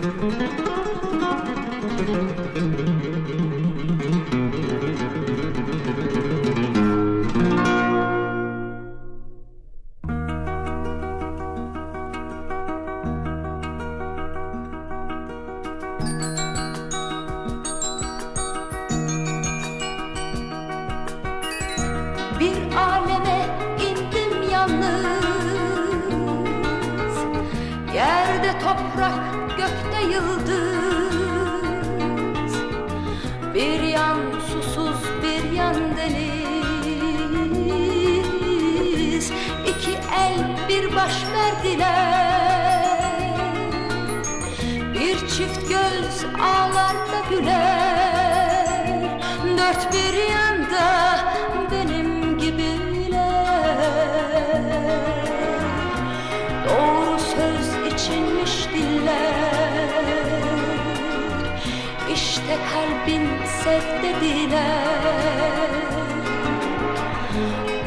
Bir aleme indim yalnız. Toprak gökte yıldız. Bir yan susuz bir yan deniz. İki el bir baş verdiler Bir çift göz ağlar da güler. Dört bir yanda benim söz içinmiş diller. İşte kalbin sev dediler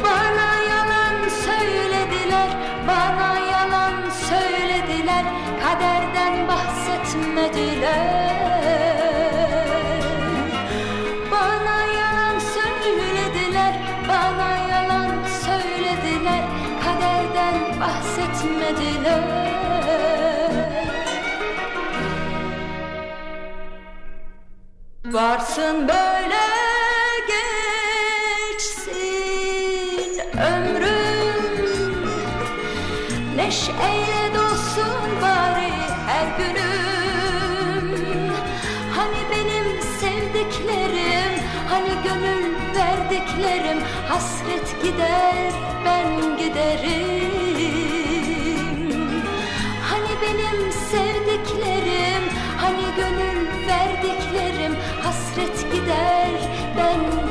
Bana yalan söylediler Bana yalan söylediler. Kaderden bahsetmediler. Bana yalan söylediler Bana yalan söylediler. Kaderden bahsetmediler Varsın böyle geçsin ömrüm. Neşeyle dolsun bari her günüm. Hani benim sevdiklerim Hani gönül verdiklerim Hasret gider ben giderim. Hani benim sevdiklerim Hani gönül verdiklerim Hasret gider ben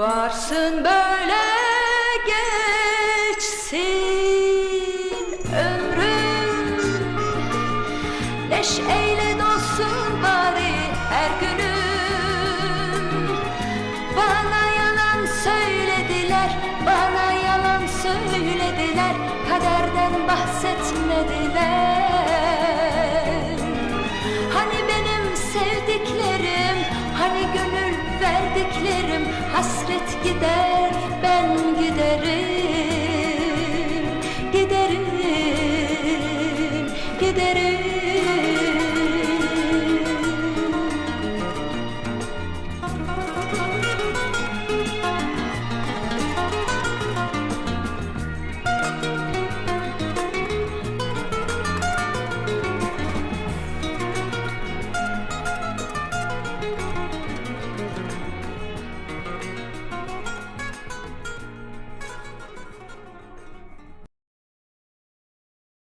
Varsın böyle geçsin ömrüm Neşeyle dolsun bari her günüm. Bana yalan söylediler, bana yalan söylediler. Kaderden bahsetmediler hasret gider ben giderim Giderim, giderim.